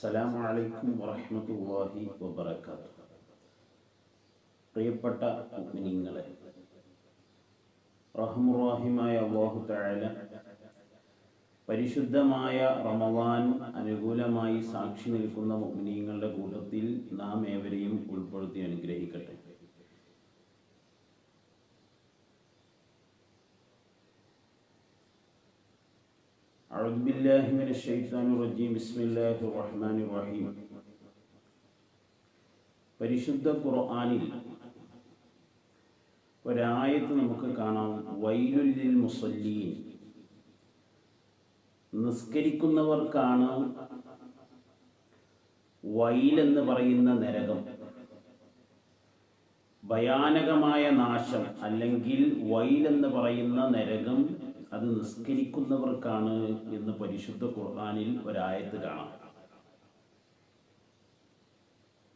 അസ്സലാമു അലൈക്കും വറഹ്മത്തുള്ളാഹി വബറകാതുഹു. പ്രിയപ്പെട്ട മുഅ്മിനീങ്ങളെ റഹ്മുറാഹിമായ അല്ലാഹു തആല പരിശുദ്ധമായ റമദാൻ അനുകൂലമായി സാക്ഷി നിൽക്കുന്ന മുഅ്മിനീങ്ങളുടെ കൂട്ടത്തിൽ നാം ഏവരെയും ഉൾപ്പെടുത്തി അനുഗ്രഹിക്കട്ടെ. أعوذ بالله من الشيطان الرجيم بسم الله الرحمن الرحيم പരിശുദ്ധ ഖുർആനിൽ ഒരായത്ത് നമുക്ക് കാണാം വൈലുല്ലിൽ മുസല്ലീൻ നിസ്കരിക്കുന്നവർക്കാണ് വൈലെന്ന് പറയുന്ന നരകം ഭയാനകമായ നാശം അല്ലെങ്കിൽ വൈലെന്ന് പറയുന്ന നരകം അത് നിസ്കരിക്കുന്നവർക്കാണ് എന്ന് പരിശുദ്ധ ഖുർആനിൽ ഒരായത്ത് കാണാം.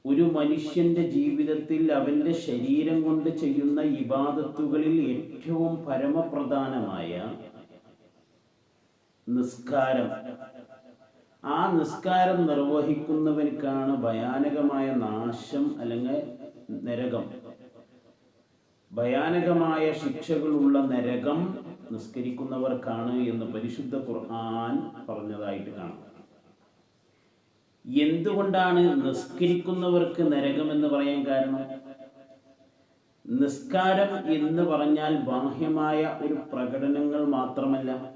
ഒരു മനുഷ്യന്റെ ജീവിതത്തിൽ അവന്റെ ശരീരം കൊണ്ട് ചെയ്യുന്ന ഇബാദത്തുകളിൽ ഏറ്റവും പരമപ്രധാനമായ നിസ്കാരം. ആ നിസ്കാരം നിർവഹിക്കുന്നവർക്കാണ് ഭയാനകമായ നാശം അല്ലെങ്കിൽ നരകം. ഭയാനകമായ ശിക്ഷകളുള്ള നരകം നിസ്കരിക്കുന്നവർക്കാണ് എന്ന് പരിശുദ്ധ ഖുർആൻ പറഞ്ഞതായിട്ട് കാണാം. എന്തുകൊണ്ടാണ് നിസ്കരിക്കുന്നവർക്ക് നരകം എന്ന് പറയാൻ കാരണം? നിസ്കാരം എന്ന് പറഞ്ഞാൽ ബാഹ്യമായ ഒരു പ്രകടനങ്ങൾ മാത്രമല്ല.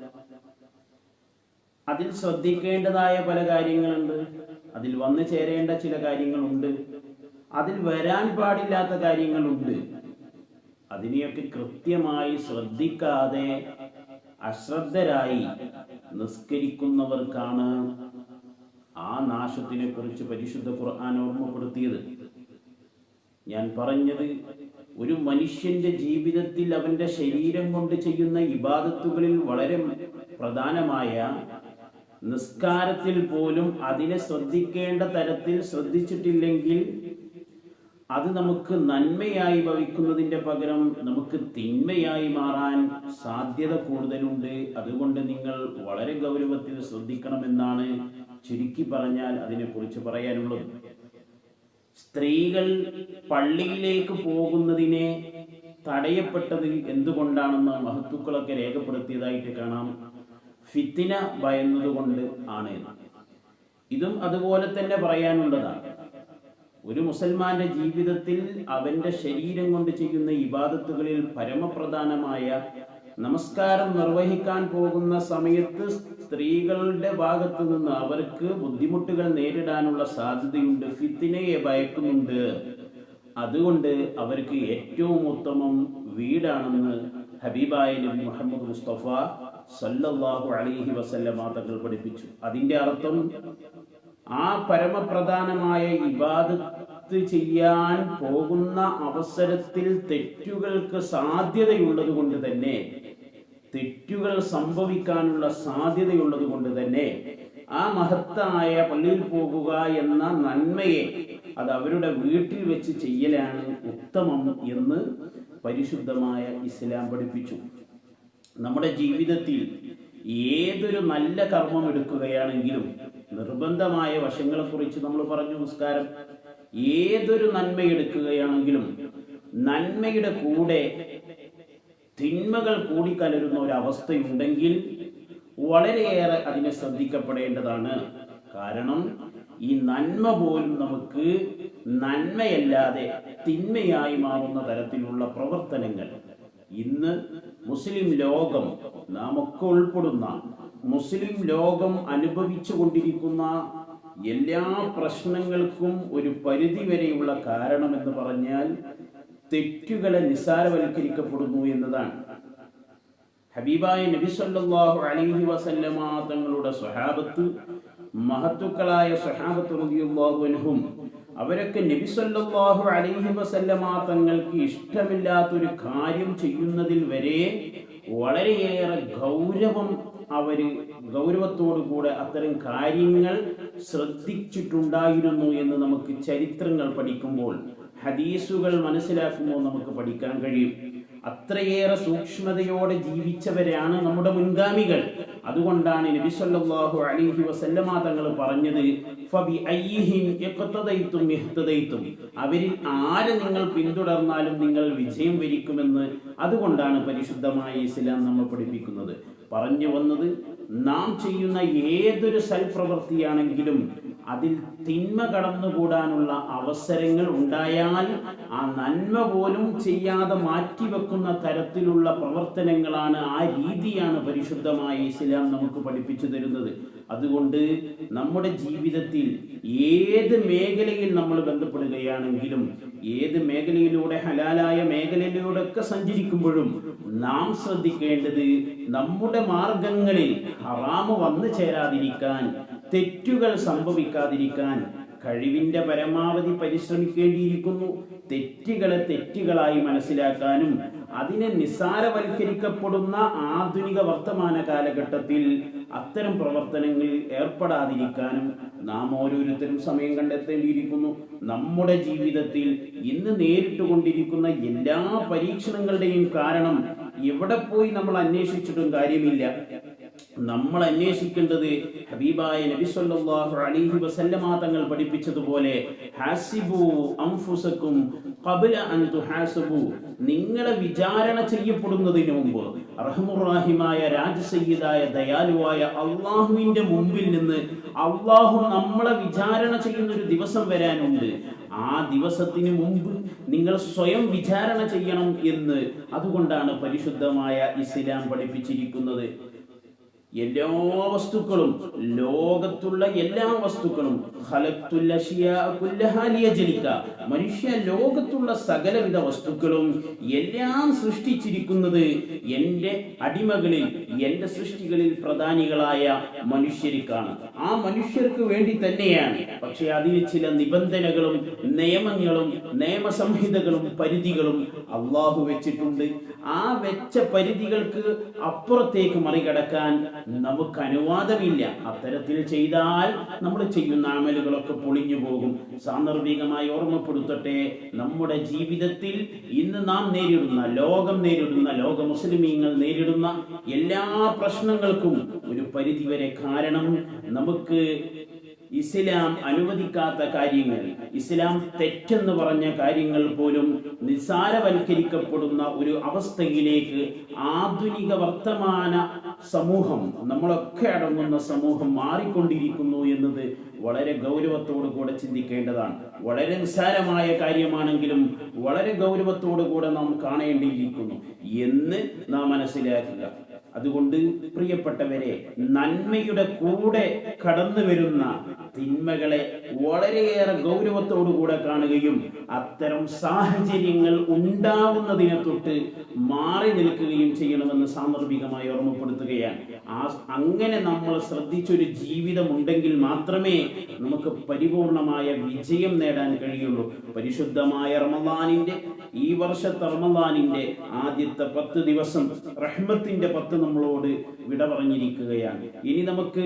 അതിൽ ശ്രദ്ധിക്കേണ്ടതായ പല കാര്യങ്ങളുണ്ട്. അതിൽ വന്നു ചേരേണ്ട ചില കാര്യങ്ങളുണ്ട്. അതിൽ വരാൻ പാടില്ലാത്ത കാര്യങ്ങളുണ്ട്. അതിനെയൊക്കെ കൃത്യമായി ശ്രദ്ധിക്കാതെ അശ്രദ്ധരായി നിസ്കരിക്കുന്നവർക്കാണ് ആ നാശത്തിനെ കുറിച്ച് പരിശുദ്ധ ഖുർആൻ ഓർമ്മപ്പെടുത്തിയത്. ഞാൻ പറഞ്ഞത് ഒരു മനുഷ്യന്റെ ജീവിതത്തിൽ അവന്റെ ശരീരം കൊണ്ട് ചെയ്യുന്ന ഇബാദത്തുകളിൽ വളരെ പ്രധാനമായ നിസ്കാരത്തിൽ പോലും അതിനെ ശ്രദ്ധിക്കേണ്ട തരത്തിൽ ശ്രദ്ധിച്ചിട്ടില്ലെങ്കിൽ അത് നമുക്ക് നന്മയായി ഭവിക്കുന്നതിന്റെ പകരം നമുക്ക് തിന്മയായി മാറാൻ സാധ്യത കൂടുതലുണ്ട്. അതുകൊണ്ട് നിങ്ങൾ വളരെ ഗൗരവത്തിൽ ശ്രദ്ധിക്കണമെന്നാണ് ചുരുക്കി പറഞ്ഞാൽ അതിനെക്കുറിച്ച് പറയാനുള്ളത്. സ്ത്രീകൾ പള്ളിയിലേക്ക് പോകുന്നതിനെ തടയപ്പെട്ടത് എന്തുകൊണ്ടാണെന്ന് മഹത്തുക്കളൊക്കെ രേഖപ്പെടുത്തിയതായിട്ട് കാണാം. ഫിത്തിന ഭയന്നതുകൊണ്ട് ആണ്. ഇതും അതുപോലെ തന്നെ പറയാനുള്ളതാണ്. ഒരു മുസൽമാന്റെ ജീവിതത്തിൽ അവന്റെ ശരീരം കൊണ്ട് ചെയ്യുന്ന ഇബാദത്തുകളിൽ പരമപ്രധാനമായ നമസ്കാരം നിർവഹിക്കാൻ പോകുന്ന സമയത്ത് സ്ത്രീകളുടെ ഭാഗത്തു നിന്ന് അവർക്ക് ബുദ്ധിമുട്ടുകൾ നേരിടാനുള്ള സാധ്യതയുണ്ട് ഫിത്തിനയെ ഭയക്കുന്നുണ്ട്. അതുകൊണ്ട് അവർക്ക് ഏറ്റവും ഉത്തമം വീടാണെന്ന് ഹബീബായ നബി മുഹമ്മദ് മുസ്തഫ സല്ലല്ലാഹു അലൈഹി വസല്ലമ തങ്ങൾ പഠിപ്പിച്ചു. അതിന്റെ അർത്ഥം ആ പരമപ്രധാനമായ ഇബാദത്ത് ചെയ്യാൻ പോകുന്ന അവസരത്തിൽ തെറ്റുകൾക്ക് സാധ്യതയുള്ളത് കൊണ്ട് തന്നെ തെറ്റുകൾ സംഭവിക്കാനുള്ള സാധ്യതയുള്ളത് കൊണ്ട് തന്നെ ആ മഹത്തായ പള്ളിയിൽ പോകുക എന്ന നന്മയെ അത് അവരുടെ വീട്ടിൽ വെച്ച് ചെയ്യലാണ് ഉത്തമം എന്ന് പരിശുദ്ധമായ ഇസ്ലാം പഠിപ്പിച്ചു. നമ്മുടെ ജീവിതത്തിൽ ഏതൊരു നല്ല കർമ്മം എടുക്കുകയാണെങ്കിലും നിർബന്ധമായ വശങ്ങളെ കുറിച്ച് നമ്മൾ പറഞ്ഞു നമസ്കാരം. ഏതൊരു നന്മ എടുക്കുകയാണെങ്കിലും നന്മയുടെ കൂടെ തിന്മകൾ കൂടിക്കലരുന്ന ഒരു അവസ്ഥയുണ്ടെങ്കിൽ വളരെയേറെ അതിനെ ശ്രദ്ധിക്കപ്പെടേണ്ടതാണ്. കാരണം ഈ നന്മ പോലും നമുക്ക് നന്മയല്ലാതെ തിന്മയായി മാറുന്ന തരത്തിലുള്ള പ്രവർത്തനങ്ങൾ ഇന്ന് മുസ്ലിം ലോകം നാം ഒക്കെ ഉൾപ്പെടുന്ന മുസ്ലിം ലോകം അനുഭവിച്ചു കൊണ്ടിരിക്കുന്ന എല്ലാ പ്രശ്നങ്ങൾക്കും ഒരു പരിധി വരെയുള്ള കാരണം എന്ന് പറഞ്ഞാൽ തെറ്റുകളെ നിസ്സാരവൽക്കരിക്കപ്പെടുന്നു എന്നതാണ്. ഹബീബായ നബി സല്ലല്ലാഹു അലൈഹി വസല്ലമ തങ്ങളുടെ സ്വഹാബത്ത് മഹത്തുക്കളായ സ്വഹാബത്ത് റളിയല്ലാഹു അൻഹും അവരൊക്കെ നബി സല്ലല്ലാഹു അലൈഹി വസല്ലമ തങ്ങൾക്ക് ഇഷ്ടമില്ലാത്തൊരു കാര്യം ചെയ്യുന്നതിൽ വരെ വളരെയേറെ ഗൗരവം അവർ ഗൗരവത്തോടുകൂടെ അത്തരം കാര്യങ്ങൾ ശ്രദ്ധിച്ചിട്ടുണ്ടായിരുന്നു എന്ന് നമുക്ക് ചരിത്രങ്ങൾ പഠിക്കുമ്പോൾ ഹദീസുകൾ മനസ്സിലാക്കുമ്പോൾ നമുക്ക് പഠിക്കാൻ കഴിയും. അത്രയേറെ സൂക്ഷ്മതയോടെ ജീവിച്ചവരാണ് നമ്മുടെ മുൻഗാമികൾ. അതുകൊണ്ടാണ് നബി സല്ലല്ലാഹു അലൈഹി വസല്ലമ തങ്ങൾ പറഞ്ഞത് ഫബി അയ്യിഹിം ഇഖ്തദൈതും ഇഹ്തദൈതും. അവരിൽ ആരെ നിങ്ങൾ പിന്തുടർന്നാലും നിങ്ങൾ വിജയം വരിക്കുമെന്ന് അതുകൊണ്ടാണ് പരിശുദ്ധമായ ഇസ്ലാം നമ്മൾ പഠിപ്പിക്കുന്നത്. പറഞ്ഞു വന്നത് നാം ചെയ്യുന്ന ഏതൊരു സൽപ്രവൃത്തിയാണെങ്കിലും അതിൽ തിന്മ കടന്നുകൂടാനുള്ള അവസരങ്ങൾ ഉണ്ടായാൽ ആ നന്മ പോലും ചെയ്യാതെ മാറ്റിവെക്കുന്ന തരത്തിലുള്ള പ്രവർത്തനങ്ങളാണ് ആ രീതിയാണ് പരിശുദ്ധമായ ഇസ്ലാം നമുക്ക് പഠിപ്പിച്ചു തരുന്നത്. അതുകൊണ്ട് നമ്മുടെ ജീവിതത്തിൽ ഏത് മേഖലയിൽ നമ്മൾ ബന്ധപ്പെടുകയാണെങ്കിലും ഏത് മേഖലയിലൂടെ ഹലാലായ മേഖലയിലൂടെ ഒക്കെ സഞ്ചരിക്കുമ്പോഴും നാം ശ്രദ്ധിക്കേണ്ടത് നമ്മുടെ മാർഗങ്ങളിൽ ഹറാമ് വന്നു ചേരാതിരിക്കാൻ തെറ്റുകൾ സംഭവിക്കാതിരിക്കാൻ കഴിവിന്റെ പരമാവധി പരിശ്രമിക്കേണ്ടിയിരിക്കുന്നു. തെറ്റുകളെ തെറ്റുകളായി മനസ്സിലാക്കാനും അതിനെ നിസ്സാരവൽക്കരിക്കപ്പെടുന്ന ആധുനിക വർത്തമാന കാലഘട്ടത്തിൽ അത്തരം പ്രവർത്തനങ്ങളിൽ ഏർപ്പെടാതിരിക്കാനും നാം ഓരോരുത്തരും സമയം കണ്ടെത്തേണ്ടിയിരിക്കുന്നു. നമ്മുടെ ജീവിതത്തിൽ ഇന്ന് നേരിട്ട് കൊണ്ടിരിക്കുന്ന എല്ലാ പരീക്ഷണങ്ങളുടെയും കാരണം എവിടെ പോയി നമ്മൾ അന്വേഷിച്ചിട്ടും കാര്യമില്ല. നമ്മൾ അന്വേഷിക്കേണ്ടത് ഹബീബായ നബി സല്ലല്ലാഹു അലൈഹി വസല്ലമ തങ്ങൾ പഠിപ്പിച്ചതുപോലെ ഹാസിബു അൻഫുസക്കും ഖബ്ല അൻ തുഹാസബു നിങ്ങളെ വിചാരണ ചെയ്യപ്പെടുന്നതിന് മുമ്പ് റഹ്മുറാഹിമായ രാജസയ്യിദായ ദയാലുവായ അള്ളാഹുവിന്റെ മുമ്പിൽ നിന്ന് അള്ളാഹു നമ്മളെ വിചാരണ ചെയ്യുന്ന ഒരു ദിവസം വരാനുണ്ട്. ആ ദിവസത്തിന് മുമ്പ് നിങ്ങൾ സ്വയം വിചാരണ ചെയ്യണം എന്ന് അതുകൊണ്ടാണ് പരിശുദ്ധമായ ഇസ്ലാം പഠിപ്പിച്ചിരിക്കുന്നത്. എല്ലാ വസ്തുക്കളും ലോകത്തുള്ള എല്ലാ വസ്തുക്കളും. മനുഷ്യ ലോകത്തുള്ള സകലവിധ വസ്തുക്കളും എല്ലാം സൃഷ്ടിച്ചിരിക്കുന്നത് എന്റെ അടിമകളിൽ എന്റെ സൃഷ്ടികളിൽ പ്രധാനികളായ മനുഷ്യർക്കാണ് ആ മനുഷ്യർക്ക് വേണ്ടി തന്നെയാണ് പക്ഷെ അതിന് ചില നിബന്ധനകളും നിയമങ്ങളും നിയമസംഹിതകളും പരിധികളും അള്ളാഹു വെച്ചിട്ടുണ്ട് ആ വെച്ച പരിധികൾക്ക് അപ്പുറത്തേക്ക് മറികടക്കാൻ നമുക്ക് അനുവാദമില്ല. അത്തരത്തിൽ ചെയ്താൽ നമ്മൾ ചെയ്യുന്ന അമലുകളൊക്കെ പൊളിഞ്ഞു പോകും. സാന്ദർഭികമായി ഓർമ്മപ്പെടുത്തട്ടെ നമ്മുടെ ജീവിതത്തിൽ ഇന്ന് നാം നേരിടുന്ന ലോകം നേരിടുന്ന ലോക മുസ്ലിമീങ്ങൾ നേരിടുന്ന എല്ലാ പ്രശ്നങ്ങൾക്കും ഒരു പരിധിവരെ കാരണം നമുക്ക് ഇസ്ലാം അനുവദിക്കാത്ത കാര്യങ്ങൾ ഇസ്ലാം തെറ്റെന്ന് പറഞ്ഞ കാര്യങ്ങൾ പോലും നിസ്സാരവൽക്കരിക്കപ്പെടുന്ന ഒരു അവസ്ഥയിലേക്ക് ആധുനിക വർത്തമാന സമൂഹം നമ്മളൊക്കെ അടങ്ങുന്ന സമൂഹം മാറിക്കൊണ്ടിരിക്കുന്നു എന്നത് വളരെ ഗൗരവത്തോടു കൂടെ ചിന്തിക്കേണ്ടതാണ്. വളരെ നിസ്സാരമായ കാര്യമാണെങ്കിലും വളരെ ഗൗരവത്തോടു കൂടെ നാം കാണേണ്ടിയിരിക്കുന്നു. എന്ന് നാം മനസ്സിലാക്കുക. അതുകൊണ്ട് പ്രിയപ്പെട്ടവരെ നന്മയുടെ കൂടെ കടന്നു വരുന്ന തിന്മകളെ വളരെയേറെ ഗൗരവത്തോടു കൂടെ കാണുകയും അത്തരം സാഹചര്യങ്ങൾ ഉണ്ടാവുന്നതിനെ തൊട്ട് മാറി നിൽക്കുകയും ചെയ്യണമെന്ന് സാന്ദർഭികമായി ഓർമ്മപ്പെടുത്തുകയാണ്. ആ അങ്ങനെ നമ്മൾ ശ്രദ്ധിച്ചൊരു ജീവിതം ഉണ്ടെങ്കിൽ മാത്രമേ നമുക്ക് പരിപൂർണമായ വിജയം നേടാൻ കഴിയുള്ളൂ. പരിശുദ്ധമായ റമദാനിന്റെ ഈ വർഷത്തെ റമദാനിന്റെ ആദ്യത്തെ പത്ത് ദിവസം റഹ്മത്തിന്റെ പത്ത് നമ്മളോട് വിട പറഞ്ഞിരിക്കുകയാണ്. ഇനി നമുക്ക്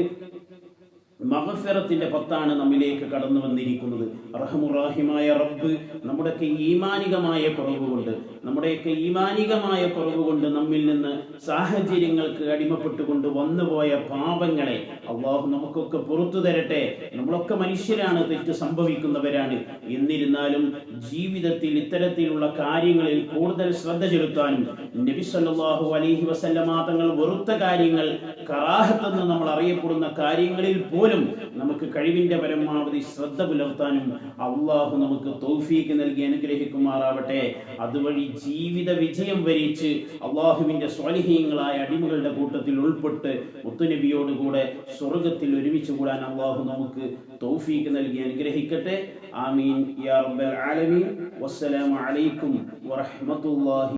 മഹഫിറത്തിന്റെ പത്താണ് നമ്മിലേക്ക് കടന്നു വന്നിരിക്കുന്നത്. റഹമുറാഹിമായ റബ്ബ് നമ്മുടെയൊക്കെ ഈമാനികമായ കുറവ് കൊണ്ട് നമ്മുടെയൊക്കെ ഈമാനികമായ കുറവ് കൊണ്ട് നമ്മിൽ നിന്ന് സാഹചര്യങ്ങൾക്ക് അടിമപ്പെട്ടുകൊണ്ട് വന്നുപോയ പാപങ്ങളെ അള്ളാഹു നമുക്കൊക്കെ പുറത്തു തരട്ടെ. നമ്മളൊക്കെ മനുഷ്യരാണ് തെറ്റ് സംഭവിക്കുന്നവരാണ്. എന്നിരുന്നാലും ജീവിതത്തിൽ ഇത്തരത്തിലുള്ള കാര്യങ്ങളിൽ കൂടുതൽ ശ്രദ്ധ ചെലുത്താനും നബി സല്ലല്ലാഹു അലൈഹി വസല്ലമ തങ്ങൾ വെറുത്ത കാര്യങ്ങൾ കറാഹത്തെന്ന് നമ്മൾ അറിയപ്പെടുന്ന കാര്യങ്ങളിൽ പോലും നമുക്ക് കഴിവിന്റെ പരമാവധി ശ്രദ്ധ പുലർത്താനും അള്ളാഹു നമുക്ക് തൗഫീക്ക് നൽകി അനുഗ്രഹിക്കുമാറാവട്ടെ. അതുവഴി ജീവിത വിജയം വരിച്ച് അള്ളാഹുവിന്റെ സ്വാലിഹീങ്ങളായ അടിമകളുടെ കൂട്ടത്തിൽ ഉൾപ്പെട്ട് മുത്തുനബിയോടുകൂടെ സ്വർഗത്തിൽ ഒരുമിച്ച് കൂടാൻ അള്ളാഹു നമുക്ക് തൗഫീക്ക് നൽകി അനുഗ്രഹിക്കട്ടെ. ആമീൻ. യാ റബ്ബൽ ആലമീൻ. വസ്സലാമു അലൈക്കും വറഹ്മത്തുള്ളാഹി